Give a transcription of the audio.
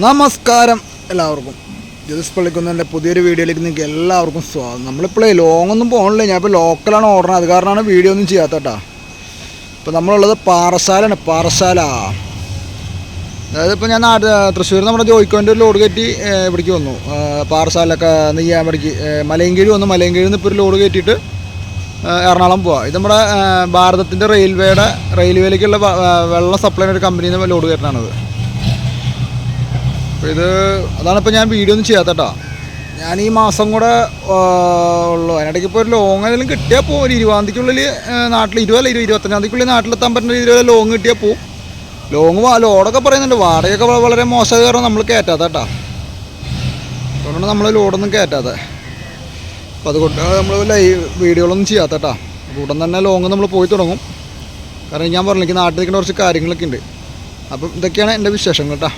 നമസ്കാരം എല്ലാവർക്കും. ജ്യോതിസ് പള്ളിക്കുന്നതിന്റെ പുതിയൊരു വീഡിയോയിലേക്ക് നിങ്ങൾക്ക് എല്ലാവർക്കും സ്വാഗതം. നമ്മളിപ്പോഴേ ലോങ് ഒന്നും പോകണില്ല. ഞാൻ ഇപ്പോൾ ലോക്കലാണ് ഓർഡർ അത് കാരണമാണ് വീഡിയോ ഒന്നും ചെയ്യാത്ത കേട്ടോ ഇപ്പോൾ നമ്മളുള്ളത് പാറശാലയാണ്. പാറശാല. അതായത് ഇപ്പോൾ ഞാൻ നാട് തൃശ്ശൂർ നമ്മുടെ ജോയിക്കോന്റെ ഒരു ലോഡ് കയറ്റി ഇവിടേക്ക് വന്നു. പാറശാലൊക്കെ നെയ്യാമ്പടിക്ക് മലയൻകീഴ് വന്നു. മലയൻകീഴിൽ നിന്ന് ഇപ്പോൾ ഒരു ലോഡ് കയറ്റിയിട്ട് എറണാകുളം പോവാം. ഇത് നമ്മുടെ ഭാരതത്തിന്റെ റെയിൽവേയുടെ റെയിൽവേയിലേക്കുള്ള വെള്ളം സപ്ലൈ ഒരു കമ്പനിയിൽ നിന്ന് ലോഡ് കയറ്റാണത് ഇത് അതാണ് ഇപ്പോൾ ഞാൻ വീഡിയോ ഒന്നും ചെയ്യാത്ത കേട്ടോ ഞാൻ ഈ മാസം കൂടെ ഉള്ളു. അതിനിടയ്ക്ക് ഇപ്പോൾ ഒരു ലോങ് ഏതെങ്കിലും കിട്ടിയാൽ പോകും ഒരു ഇരുപതാം തീയതിക്കുള്ളിൽ നാട്ടിൽ ഇരുപതല്ല ഇരുപത് ഇരുപത്തഞ്ചാം തീയതിക്കുള്ളിൽ നാട്ടിലെത്താൻ പറ്റുന്ന രീതിയിൽ ലോങ് കിട്ടിയാൽ പോകും ലോങ് ലോഡൊക്കെ പറയുന്നുണ്ട്. വാടകയൊക്കെ വളരെ മോശം കാരണം നമ്മൾ കയറ്റാത്ത കേട്ടോ അതുകൊണ്ടാണ് നമ്മൾ ലോഡൊന്നും കയറ്റാതെ അപ്പോൾ അതുകൊണ്ട് നമ്മൾ ലൈവ് വീഡിയോകളൊന്നും ചെയ്യാത്ത കേട്ടോ ഉടൻ തന്നെ ലോങ് നമ്മൾ പോയി തുടങ്ങും. കാരണം ഞാൻ പറഞ്ഞു എനിക്ക് നാട്ടിൽ നിൽക്കുന്ന കുറച്ച് കാര്യങ്ങളൊക്കെ ഉണ്ട്. അപ്പം ഇതൊക്കെയാണ് എന്റെ വിശേഷങ്ങൾ കേട്ടോ